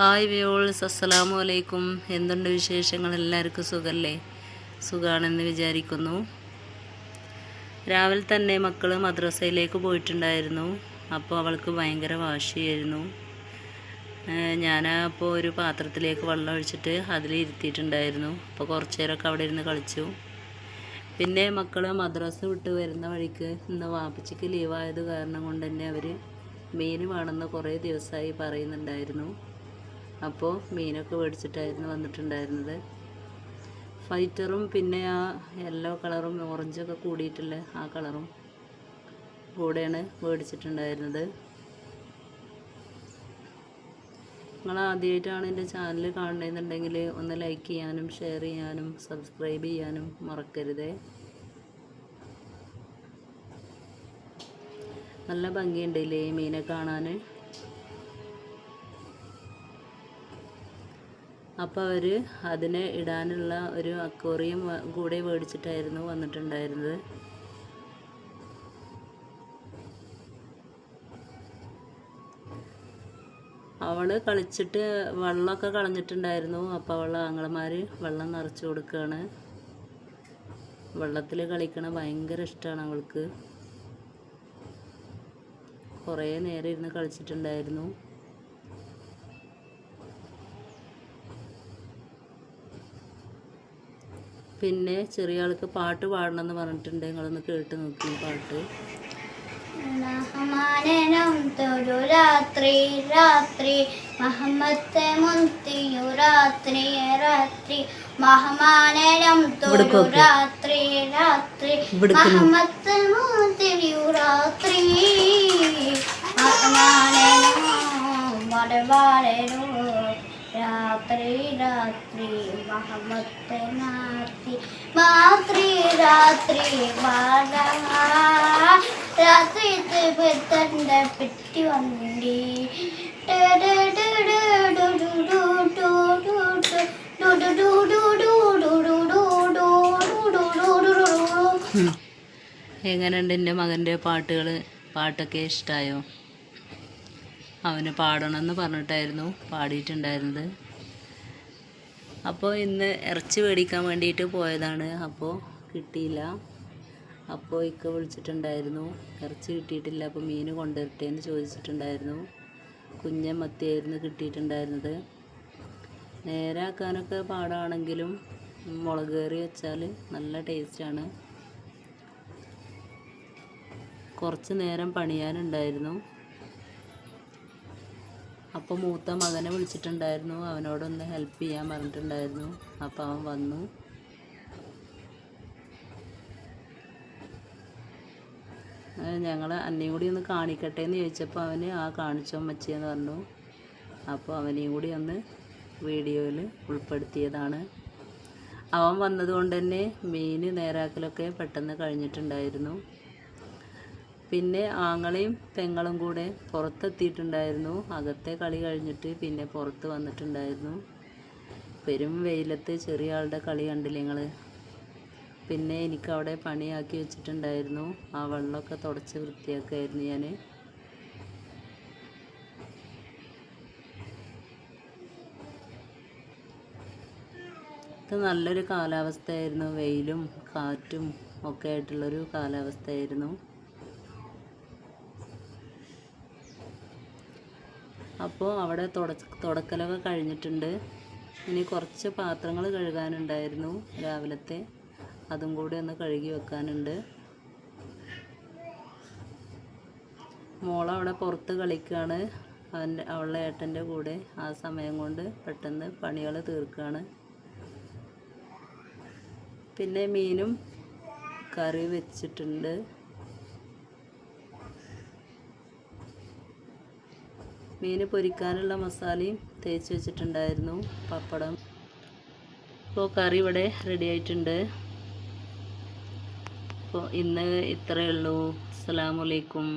Hi വ്യൂൾസ് അസ്സലാമു അലൈക്കും. എന്തുണ്ട് വിശേഷങ്ങൾ? എല്ലാവർക്കും സുഖമല്ലേ സുഖമാണെന്ന് വിചാരിക്കുന്നു. രാവിലെ തന്നെ മക്കൾ മദ്രസയിലേക്ക് പോയിട്ടുണ്ടായിരുന്നു. അപ്പോൾ അവൾക്ക് ഭയങ്കര വാശിയായിരുന്നു. ഞാൻ അപ്പോൾ ഒരു പാത്രത്തിലേക്ക് വെള്ളം ഒഴിച്ചിട്ട് അതിൽ ഇരുത്തിയിട്ടുണ്ടായിരുന്നു. അപ്പോൾ കുറച്ച് നേരമൊക്കെ അവിടെ ഇരുന്ന് കളിച്ചു. പിന്നെ മക്കൾ മദ്രസ വിട്ട് വരുന്ന വഴിക്ക് ഇന്ന് വാപ്പച്ചിക്ക് ലീവായത് കാരണം കൊണ്ട് തന്നെ അവർ മീൻ വേണമെന്ന് കുറേ ദിവസമായി പറയുന്നുണ്ടായിരുന്നു. അപ്പോൾ മീനൊക്കെ മേടിച്ചിട്ടായിരുന്നു വന്നിട്ടുണ്ടായിരുന്നത്. ഫൈറ്ററും പിന്നെ ആ യെല്ലോ കളറും ഓറഞ്ചൊക്കെ കൂടിയിട്ടുള്ള ആ കളറും കൂടെയാണ് മേടിച്ചിട്ടുണ്ടായിരുന്നത്. നിങ്ങൾ ആദ്യമായിട്ടാണ് എന്റെ ചാനൽ കാണണമെന്നുണ്ടെങ്കിൽ ഒന്ന് ലൈക്ക് ചെയ്യാനും ഷെയർ ചെയ്യാനും സബ്സ്ക്രൈബ് ചെയ്യാനും മറക്കരുത്. നല്ല ഭംഗിയുണ്ടല്ലേ ഇല്ലേ മീനെ കാണാൻ? അപ്പോൾ അവർ അതിനെ ഇടാനുള്ള ഒരു അക്വറിയം കൂടെ മേടിച്ചിട്ടായിരുന്നു വന്നിട്ടുണ്ടായിരുന്നത്. അവൾ കളിച്ചിട്ട് വെള്ളമൊക്കെ കളഞ്ഞിട്ടുണ്ടായിരുന്നു. അപ്പോൾ അവൾ ആങ്ങളമാർ വെള്ളം നിറച്ചു കൊടുക്കുകയാണ് വെള്ളത്തിൽ കളിക്കണ ഭയങ്കര ഇഷ്ടമാണ് അവൾക്ക്. കുറേ നേരം ഇരുന്ന് കളിച്ചിട്ടുണ്ടായിരുന്നു. പിന്നെ ചെറിയ ആൾക്ക് പാട്ട് പാടണം എന്ന് പറഞ്ഞിട്ടുണ്ട്. നിങ്ങളൊന്ന് കേട്ട് നോക്കി പാട്ട്. തൊരു രാത്രി രാത്രി മഹമ്മത്തെ മുന്തിയു രാത്രി രാത്രി തൊരു രാത്രി രാത്രി മഹമ്മത്തെ മുന്തിയു രാത്രി. വടവാരോ രാത്രി രാത്രി മഹമ്മത്തെ നാത്തി മാത്രി രാത്രി വാഴ രാത്രി തന്റെ പെട്ടി വണ്ടി എങ്ങനെയുണ്ട് എന്റെ മകന്റെ പാട്ടുകൾ പാട്ടൊക്കെ ഇഷ്ടമായോ അവന് പാടണമെന്ന് പറഞ്ഞിട്ടായിരുന്നു പാടിയിട്ടുണ്ടായിരുന്നത് അപ്പോൾ ഇന്ന് ഇറച്ചി മേടിക്കാൻ വേണ്ടിയിട്ട് പോയതാണ്. അപ്പോൾ കിട്ടിയില്ല. അപ്പോൾ ഇക്ക വിളിച്ചിട്ടുണ്ടായിരുന്നു. ഇറച്ചി കിട്ടിയിട്ടില്ല. അപ്പോൾ മീൻ കൊണ്ടുവരട്ടെ എന്ന് ചോദിച്ചിട്ടുണ്ടായിരുന്നു. കുഞ്ഞൻ മത്തിയായിരുന്നു കിട്ടിയിട്ടുണ്ടായിരുന്നത്. നേരാക്കാനൊക്കെ പാടാണെങ്കിലും മുളക് കറി വെച്ചാൽ നല്ല ടേസ്റ്റാണ്. കുറച്ച് നേരം പണിയാനുണ്ടായിരുന്നു. അപ്പോൾ മൂത്ത മകനെ വിളിച്ചിട്ടുണ്ടായിരുന്നു. അവനോടൊന്ന് ഹെൽപ്പ് ചെയ്യാൻ പറഞ്ഞിട്ടുണ്ടായിരുന്നു. അപ്പോൾ അവൻ വന്നു. ഞങ്ങൾ അന്നേയും കൂടി ഒന്ന് കാണിക്കട്ടെ എന്ന് ചോദിച്ചപ്പോൾ അവന് ആ കാണിച്ചോ മച്ചിയെന്ന് പറഞ്ഞു. അപ്പോൾ അവനെയും കൂടി ഒന്ന് വീഡിയോയിൽ ഉൾപ്പെടുത്തിയതാണ്. അവൻ വന്നതുകൊണ്ട് തന്നെ മീൻ നേരാക്കലൊക്കെ പെട്ടെന്ന് കഴിഞ്ഞിട്ടുണ്ടായിരുന്നു. പിന്നെ ആങ്ങളെയും പെങ്ങളും കൂടെ പുറത്തെത്തിയിട്ടുണ്ടായിരുന്നു. അകത്തെ കളി കഴിഞ്ഞിട്ട് പിന്നെ പുറത്ത് വന്നിട്ടുണ്ടായിരുന്നു. പെരും വെയിലത്ത് ചെറിയ ആളുടെ കളി കണ്ടില്ലേ നിങ്ങൾ പിന്നെ എനിക്കവിടെ പണിയാക്കി വെച്ചിട്ടുണ്ടായിരുന്നു. ആ വെള്ളമൊക്കെ തുടച്ച് വൃത്തിയാക്കായിരുന്നു ഞാൻ ഇത് നല്ലൊരു കാലാവസ്ഥയായിരുന്നു. വെയിലും കാറ്റും ഒക്കെ ആയിട്ടുള്ളൊരു കാലാവസ്ഥയായിരുന്നു. അപ്പോൾ അവിടെ തുട തുടക്കലൊക്കെ കഴിഞ്ഞിട്ടുണ്ട്. ഇനി കുറച്ച് പാത്രങ്ങൾ കഴുകാനുണ്ടായിരുന്നു രാവിലത്തെ. അതും കൂടി ഒന്ന് കഴുകി വെക്കാനുണ്ട്. മോളവിടെ പുറത്ത് കളിക്കുകയാണ് അവന്റെ അവളുടെ ഏട്ടന്റെ കൂടെ ആ സമയം കൊണ്ട് പെട്ടെന്ന് പണികൾ തീർക്കുകയാണ് പിന്നെ മീനും കറി വെച്ചിട്ടുണ്ട്. മീൻ പൊരിക്കാനുള്ള മസാലയും തേച്ച് വെച്ചിട്ടുണ്ടായിരുന്നു. പപ്പടം. അപ്പോൾ കറി ഇവിടെ റെഡി ആയിട്ടുണ്ട്. അപ്പോൾ ഇന്ന് ഇത്രയേ ഉള്ളൂ. അസ്സലാമു അലൈക്കും.